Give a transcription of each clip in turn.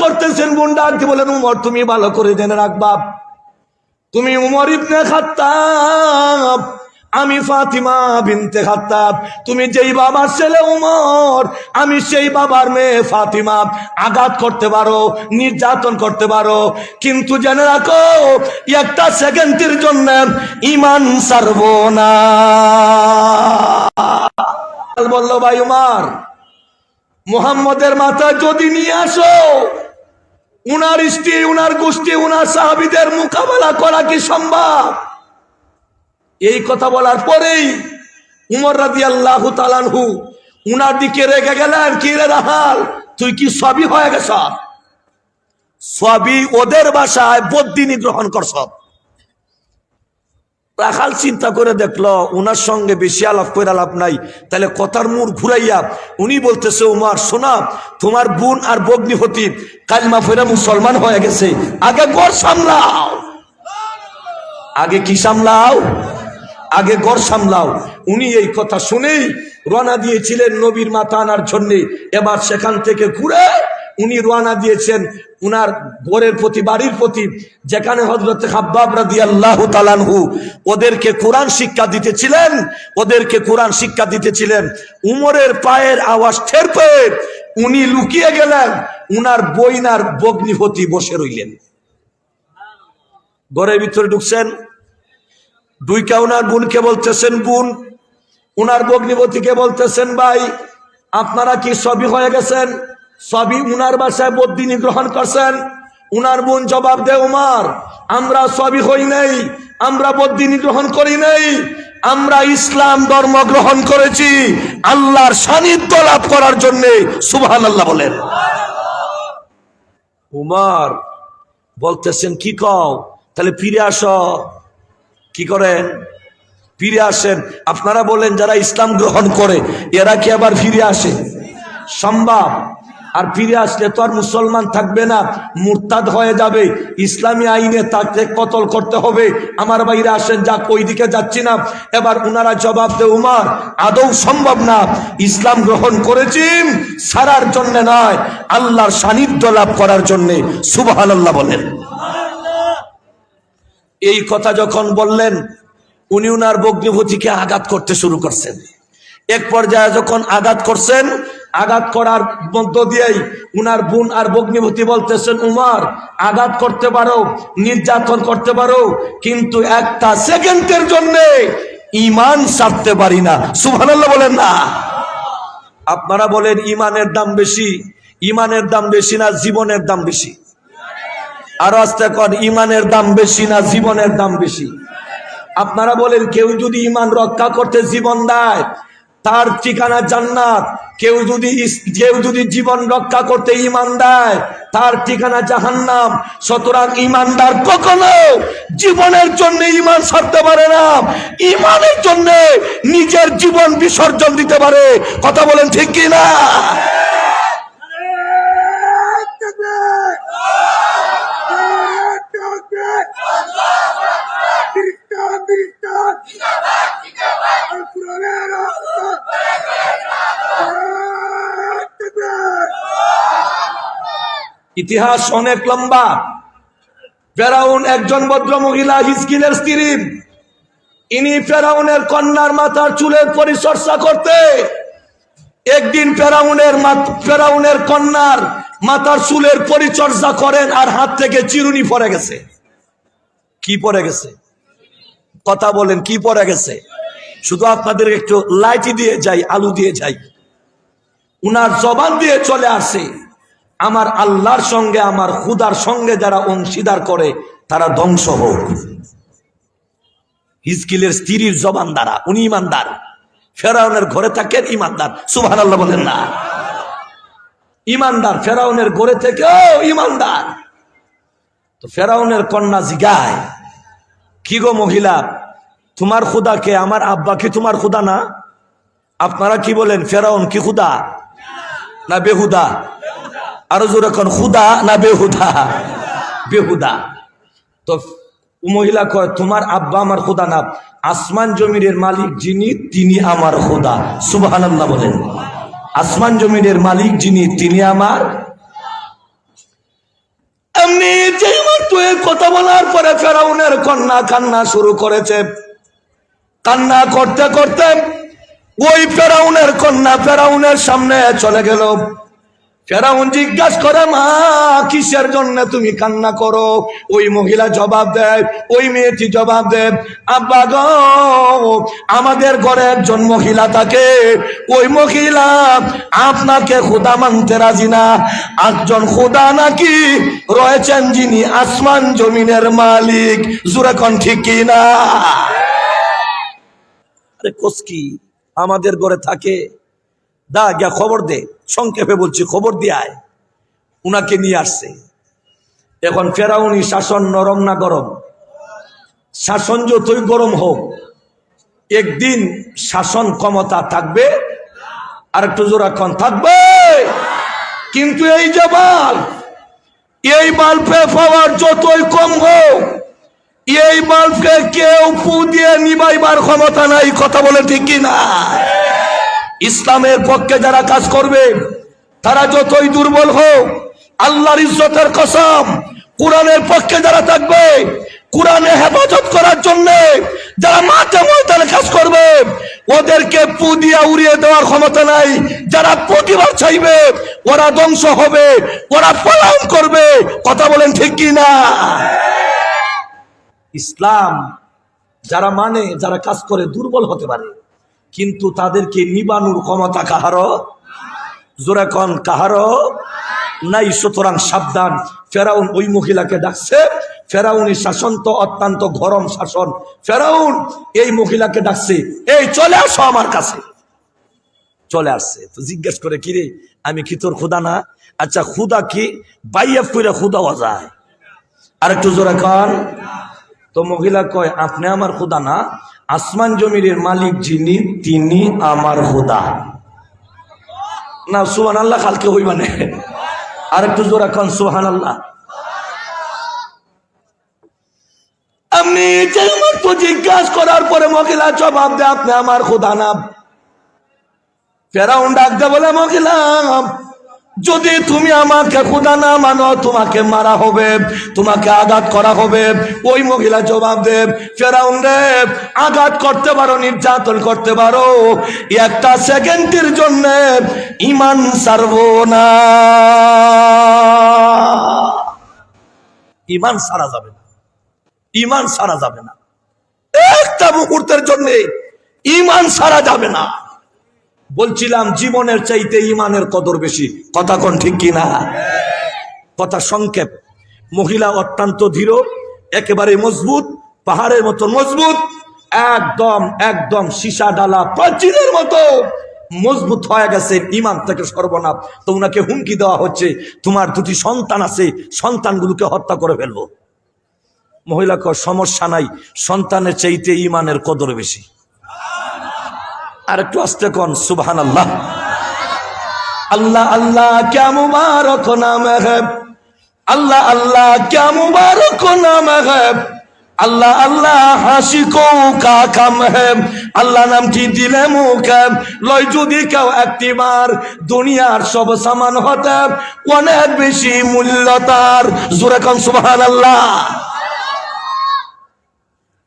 করতেছেন বোন ডাকতে বলেন, উমর, তুমি ভালো করে জেনে রাখবা তুমি উমর ইবনে খাত্তাব, আমি ফাতিমা বিনতে খাত্তাব। তুমি যেই বাবার ছেলে উমর, আমি সেই বাবার মেয়ে ফাতিমা। আঘাত করতে পারো, নির্যাতন করতে পারো, কিন্তু জেনে রাখো, একটা সেকেন্ডের জন্য ইমান সারব না। বলল, ভাই উমার, মুহাম্মদের মাথা যদি নিয়ে আসো উনার স্ত্রী, উনার গোষ্ঠী, উনার সাহাবিদের মোকাবেলা করা কি সম্ভব? এই কথা বলার পরেই উমর রাজি আল্লাহ তালানহু উনার দিকে রেগে গেলেন, কি রে রাহাল? তুই কি সবই হয়ে গেছ? সবই ওদের বাসায় বদিনী গ্রহণ করছ। রাখাল চিন্তা করে দেখল, উনার সঙ্গে বেশি আলাপ করে আলাপ নাই। তাহলে কথার মুড় ঘুরাইয়া উনি বলতেছে, উমার, শোনা, তোমার বোন আর বগ্নিপতি কালমা ফেরা মুসলমান হয়ে গেছে। আগে গড় সামলাও। আগে কি সামলাও? আগে গড় সামলাও। উনি এই কথা শুনেই রওনা দিয়েছিলেন নবীর মাথা আনার জন্যে। এবার সেখান থেকে ঘুরে উনি রোয়ানা দিয়েছেন উনার ঘরের প্রতি, বাড়ির প্রতি, যেখানে হজরত হাব্বাব রাদি আল্লাহ তালানহু ওদেরকে কোরআন শিক্ষা দিতেছিলেন, ওদেরকে কোরআন শিক্ষা দিতেছিলেন। উমরের পায়ের আওয়াজ ঠের পেয়ে উনি লুকিয়ে গেলেন, উনার বইনার বগ্নিপতি বসে রইলেন। ঘরের ভিতরে ঢুকছেন, দুইকা উনার বোনকে বলতেছেন, বোন, উনার বগ্নিপতিকে বলতেছেন, ভাই, আপনারা কি সবই হয়ে গেছেন? সবই উনার বাসায় বদিনী গ্রহণ করছেন। উনার বোন জবাব দে উমার, আমরা সবই হই নাই, আমরা বদিনী গ্রহণ করি নাই, আমরা ইসলাম ধর্ম গ্রহণ করেছি, আল্লাহর সান্নিধ্য লাভ করার জন্য। সুবহান আল্লাহ বলেন। উমার বলতেছেন, কি কও? তাহলে ফিরে আসো। কি করেন? ফিরে আসেন। আপনারা বলেন, যারা ইসলাম গ্রহণ করে, এরা কি আবার ফিরে আসে? সম্ভব। আর ফিরে আসলে তো আর মুসলমান থাকবে না, মুরতাদ হয়ে যাবে। ইসলামী আইনে তাকে কতল করতে হবে? আমার বাইরে আসেন, যাক ওই দিকে যাচ্ছি না। এবার উনারা জবাব দে উমার, আদৌ সম্ভব না। ইসলাম গ্রহণ করেছি সারার জন্য নয়, আল্লাহর সান্নিধ্য লাভ করার জন্যে। সুবহান আল্লাহ বলেন এই কথা যখন বললেন, উনি উনার বগ্নিভূতিকে আঘাত করতে শুরু করছেন। এক পর্যায়ে যখন আঘাত করছেন আঘাত করার মধ্য দিয়েই উনার বোন আর বগ্নিভূতি বলতেছেন, উমার, আঘাত করতে পারো, নির্যাতন করতে পারো, কিন্তু একটা সেকেন্ডের জন্য ইমান ছাড়তে পারি না। সুবহানাল্লাহ বলেন না। আপনারা বলেন ইমানের দাম বেশি ইমানের দাম বেশি না জীবনের দাম বেশি। আরও আস্তে কর ইমানের দাম বেশি না জীবনের দাম বেশি। আপনারা বলেন, কেউ যদি ইমান রক্ষা করতে জীবন দেয় তার ঠিকানা জান্নাত। কেউ যদি কেউ যদি জীবন রক্ষা করতে ইমান দেয়, তার ঠিকানা জাহান্নাম। সতরাং ইমানদার কখনো জীবনের জন্য ইমান সারতে পারে না। ইমানের জন্য নিজের জীবন বিসর্জন দিতে পারে। কথা বলেন ঠিক কি ইতিহাস অনেক লম্বা। ফেরাউন একজন ভদ্র মহিলা হিসকিলের স্ত্রী। ইনি ফেরাউনের কন্যার মাথার চুলের পরিচর্যা করতে। একদিন ফেরাউনের ফেরাউনের কন্যার মাথার চুলের পরিচর্যা করেন আর হাত থেকে চিরুনি পড়ে গেছে। কি পড়ে গেছে? কথা বলেন, কি পড়ে গেছে? শুধু আপনাদের একটু লাইটি দিয়ে যাই, আলু দিয়ে যাই। উনার জবান দিয়ে চলে আসে। আমার আল্লাহর সঙ্গে, আমার খুদার সঙ্গে যারা অংশীদার করে, তারা ধ্বংস হোক। হিজকিলের স্ত্রীর জবান দ্বারা, উনি ইমানদার। ফেরাউনের ঘরে থাকেন ইমানদার। সুভান আল্লাহ বলেন না। ইমানদার ফেরাউনের ঘরে থেকেও ইমানদার। তো ফেরাউনের কন্যা জিগায়, কি গো মহিলা, তোমার খুদাকে আমার আব্বা কি তোমার খুদা না? আপনারা কি বলেন, ফেরাউন কি খুদা? না, বেহুদা। আরও জোরে কোন খুদা না বেহুদা? বেহুদা। তো মহিলা কয়, তোমার আব্বা আমার খুদা না। আসমান জমিনের মালিক যিনি, তিনি আমার খুদা সুবহানাল্লাহ বলেন। আসমান জমিনের মালিক যিনি, তিনি আমার। এই কথা বলার পরে ফেরাউনের কন্যা কান্না শুরু করেছে। কান্না করতে করতে ওই ফেরাউনের কন্যা ফেরাউনের সামনে চলে গেল। ফেরাউন জিজ্ঞাসা করে, মা, কিসের জন্য তুমি কান্না করো? ওই মহিলা জবাব দেয়, ওই মেয়েটি জবাব দেয়, আব্বা গো, আমাদের ঘরে একজন মহিলা থাকে। ওই মহিলা আপনাকে খুদা মানতে রাজি না। একজন খুদা নাকি রয়েছেন যিনি আসমান জমিনের মালিক। জুরাকন ঠিক কি না? আরে, কোসকি, আমাদের ঘরে থাকে। দা গিয়া খবর দে। সংক্ষেপে বলছি, খবর দিয়ায় উনাকে নিয়ে আসছে। এখন ফেরাউনি, শাসন নরম না গরম? শাসন যতই গরম হোক, একদিন শাসন ক্ষমতা থাকবে আর একটু জোরাক্ষণ থাকবে। কিন্তু এই যে বাল, এই বাল্বে পাওয়ার যতই কম হোক, এই বাল্বকে কেউ পু দিয়ে নিবাইবার ক্ষমতা নাই, কথা বলে ঠিক কিনা ইসলামের পক্ষে যারা কাজ করবে, তারা যতই দুর্বল হোক, আল্লাহর ইজ্জতের কসম, কোরআনের পক্ষে যারা থাকবে, কোরআনে হেফাজত করার জন্য যারা মাঠে ময়দানে কাজ করবে, ওদেরকে পু দিয়া উড়িয়ে দেওয়ার ক্ষমতা নাই। যারা প্রতিবাদ চাইবে, ওরা ধ্বংস হবে, ওরা পলায়ন করবে। কথা বলেন ঠিক কি না? ইসলাম যারা মানে যারা কাজ করে, দুর্বল হতে পারে। কিন্তু তাদেরকে নিবানুর ক্ষমতা কাহারও জোরাকন কাহারও নাই, সুতরাং সাবধান। ফেরাউন ওই মহিলাকে ডাকছে। ফেরাউনি শাসন তো অত্যন্ত গরম শাসন। ফেরাউন এই মহিলাকে ডাকছে, এই, চলে আসো আমার কাছে। চলে আসছে। তো জিজ্ঞেস করে কিরে আমি কি তোর খুদা না? আচ্ছা খুদা কি? বাইয়া ফুরে খুদা যায় আর একটু জোরে কন। তো মহিলা কয়, আপনি আমার খুদা না? আসমান জমিনের মালিক যিনি, তিনি আমার খুদা না সুহান আল্লাহ কালকে হই মানে আর একটু জোরে কন সুহান আল্লাহ আমি জিজ্ঞাসা করার পরে মহিলা জবাব দেয়, আপনি আমার খুদা না। ফেরাউন ডাক দে বলে, মহিলা যদি তুমি আমাকে খুদা না মানো, তোমাকে মারা হবে, তোমাকে আঘাত করা হবে। ওই মহিলা জবাব দেব ফেরাউন দেব আঘাত করতে পারো, নির্যাতন করতে পারো। একটা সেকেন্ডের জন্য ইমান সারবো না। ইমান সারা যাবে না। ইমান সারা যাবে না। একটা মুহূর্তের জন্য ইমান সারা যাবে না। বলছিলাম, জীবনের চাইতে ইমানের কদর বেশি। কথা কোন ঠিক কিনা কথা সংক্ষেপ। মহিলা অত্যন্ত ধীর, একেবারে মজবুত, পাহাড়ের মতো মজবুত, একদম একদম সীসা ডালা প্রাচীনের মতো মজবুত হয়ে গেছে ইমান থেকে সর্বনাপ তো উনাকে হুমকি দেওয়া হচ্ছে, তোমার দুটি সন্তান আছে, সন্তানগুলোকে হত্যা করে ফেলব। মহিলা সমস্যা নাই, সন্তানের চাইতে ইমানের কদর বেশি। আর একটু আসতে কন সুবহান আল্লাহ আল্লাহ আল্লাহ ক্যা মুবারক নাম है আল্লাহ আল্লাহ, ক্যা মুবারক নাম है আল্লাহ আল্লাহ, হাসি কো কাম হে আল্লাহ নামটি দিলে মুখে লয় যদি কেউ একটিবার দুনিয়ার সব সামান হতে অনেক বেশি মূল্য তার। জোরে কম সুবহান আল্লাহ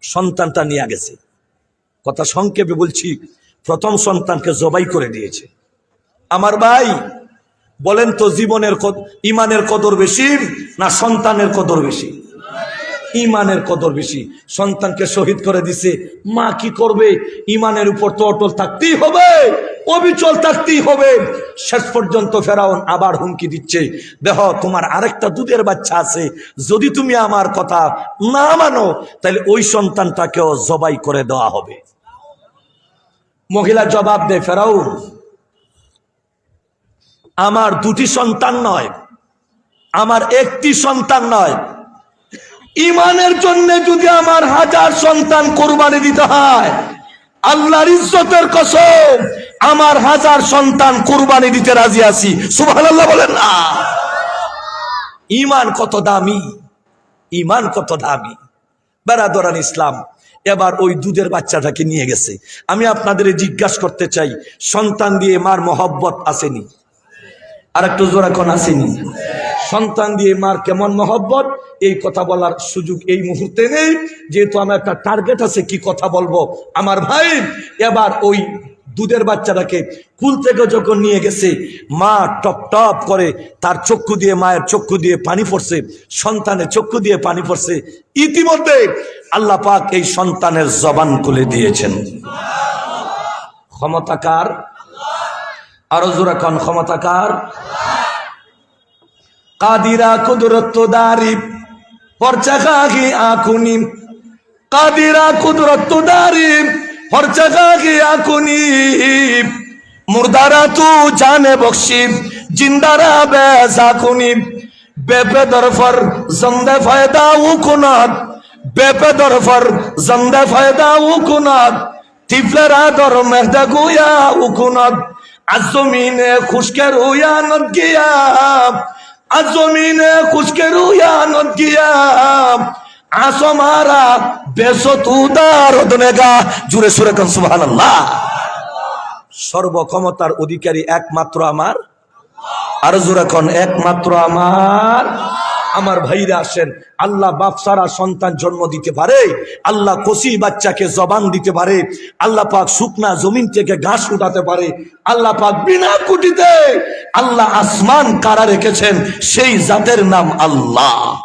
সন্তানটা নিয়ে গেছে। কথা সংক্ষেপে বলছি প্রথম সন্তানকে জবাই করে দিয়েছে। আমার ভাই, বলেন তো জীবনের ইমানের কদর বেশি না সন্তানের কদর বেশি? ইমানের কদর বেশি। সন্তানকে শহীদ করে দিছে। মা কি করবে? ইমানের উপর তো অটল থাকতেই হবে, অবিচল থাকতেই হবে। শেষ পর্যন্ত ফেরাউন আবার হুমকি দিচ্ছে। দেহ, তোমার আরেকটা দুধের বাচ্চা আছে। যদি তুমি আমার কথা না মানো তাহলে ওই সন্তানটাকেও জবাই করে দেওয়া হবে। মহিলা জবাব দেয় ফেরাউন। আমার দুটি সন্তান নয়, আমার একটি সন্তান নয়। ইমানের জন্য যদি আমার হাজার সন্তান কোরবানি দিতে হয়, আল্লাহর ইজ্জতের কসম, আমার হাজার সন্তান কোরবানি দিতে রাজি আছি। সুবহানাল্লাহ বলেন না। ইমান কত দামি, ইমান কত দামি। বেড়াদরান ইসলাম এবার ওই দুধের বাচ্চাটাকে নিয়ে গেছে। আমি আপনাদের জিজ্ঞাসা করতে চাই, সন্তান দিয়ে মার মহব্বত আসেনি? আর একটু জোরাকন কোন আসেনি? সন্তান দিয়ে মার কেমন মহব্বত? এই কথা বলার সুযোগ এই মুহূর্তে নেই। যেহেতু আমার একটা টার্গেট আছে, কি কথা বলব? আমার ভাই, এবার ওই দুধের বাচ্চাটাকে কুল থেকে যখন নিয়ে গেছে, মা টপ টপ করে তার চক্ষু দিয়ে, মায়ের চক্ষু দিয়ে পানি পড়ছে, সন্তানের চক্ষু দিয়ে পানি পড়ছে। ইতিমধ্যে আল্লাহ পাক এই সন্তানের জবান খুলে দিয়েছেন। ক্ষমতাকার আরও জোরা কন ক্ষমতাকার কাদিরা কুদরত দারি পরচাকি আকুনি। কাদিরা কুদরত দারি মুর্দারা তু জানে বখশি জিন্দারা বেজাকুনি বেপে দরফর, জন্দে ফায়দা উকুনাত বেপে দরফর, জন্দে ফায়দা উকুনাত তিফলেরা দর মেহদা গুয়া উকুনাত আজমিনে খুশকে রুয়া নদ গিয়া। আজমিনে খুশকে রুয়া নদ গিয়া। আসো মারা বেসো তুদার দনেগা জুড়ে সুরে কন সুবহানাল্লাহ। সর্বক্ষমতার অধিকারী একমাত্র আমার। আর জোরে কন, একমাত্র আমার। আমার ভাইরা আসেন, আল্লাহ বাপসারা সন্তান জন্ম দিতে পারে, আল্লাহ কষি বাচ্চাকে জবান দিতে পারে, আল্লাহ পাক শুকনা জমিন থেকে ঘাস উঠাতে পারে, আল্লাহ পাক বিনা কুটিতে আল্লাহ আসমান কারা রেখেছেন, সেই জাতের নাম আল্লাহ।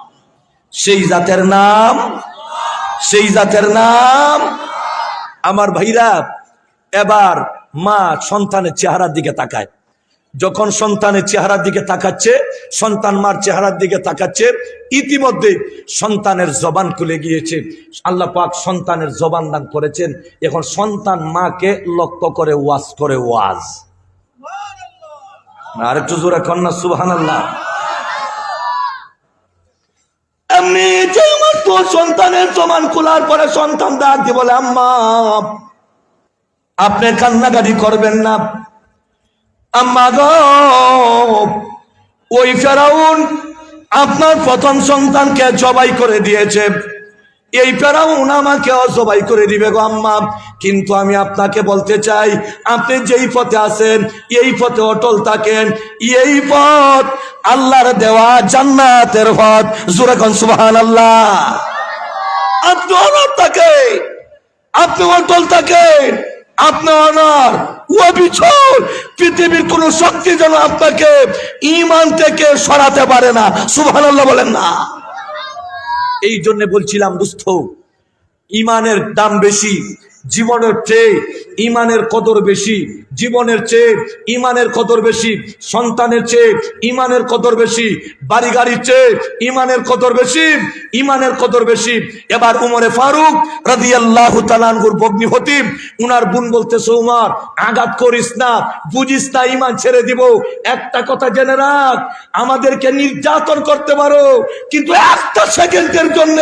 সেই জাতের নাম, সেই জাতের নাম। আমার ভাইরা, এবার মা সন্তানের চেহারার দিকে তাকায়। যখন সন্তানের চেহারার দিকে তাকাচ্ছে, সন্তান মার চেহারার দিকে তাকাচ্ছে, ইতিমধ্যে সন্তানের জবান খুলে গিয়েছে। আল্লাহ পাক সন্তানের জবান দান করেছেন। এখন সন্তান মাকে লক্ষ্য করে ওয়াজ করে ওয়াজ। আর একটু জোরে কন্যা সুবহান আল্লাহ মাত্র সন্তানের সমান খোলার পরে সন্তান ডাক দিয়ে বলে, আম্মা, আপনি কান্নাকাটি করবেন না। আম্মা ওই আপনার প্রথম সন্তানকে জবাই করে দিয়েছে। এই ফেরাউন আমাকে জবাই করে দিবে গো আম্মা। কিন্তু আমি আপনাকে বলতে চাই, আপনি যেই পথে আছেন, এই পথে অটল থাকেন। এই পথ আল্লাহর দেওয়া জান্নাতের পথ। জুরাখন সুবহান আল্লাহ আপনি অনর থাকে, আপনি অটল থাকেন আপনি অনার। পৃথিবীর কোন শক্তি যেন আপনাকে ইমান থেকে সরাতে পারে না। সুবহানাল্লাহ বলেন না। এই জন্য বলছিলাম দুস্থ ইমানের দাম বেশি জীবনের চেয়ে ইমানের কদর বেশি, জীবনের চেয়ে ইমানের কদর বেশি, সন্তানের চেয়ে ইমানের কদর বেশি বাড়ি গাড়ির চেয়ে ইমানের কদর বেশি, ইমানের কদর বেশি। এবার উমরে ফারুক রাদি আল্লাহ তালানগুর বগ্নি হতিম উনার বোন বলতেছে, উমার, আঘাত করিস না, বুঝিস না ইমান ছেড়ে দিব। একটা কথা জেনে রাখ, আমাদেরকে নির্যাতন করতে পারো, কিন্তু একটা সেকেন্ডের জন্য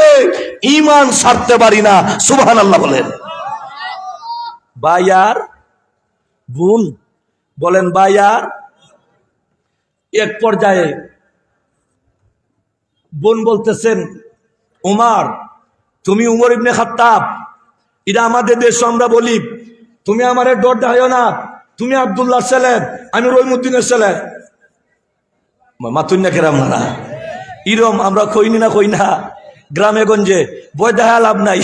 ইমান সারতে পারি না। সুবহান আল্লাহ বলেন। বায়ার বোন বলেন বায়ার, এক পর্যায়ে বোন বলতেছেন, উমার, তুমি উমর ইবনে খাত্তাব, এটা আমাদের দেশ আমরা বলি, তুমি আমারে ডর দেখাইও না, তুমি আবদুল্লাহ ছেলে, আমি রহিমুদ্দিনের ছেলে। মাতুন্যা কেরাম না ইরম, আমরা কইনি না কই না গ্রামে গঞ্জে বই দেখা লাভ নাই।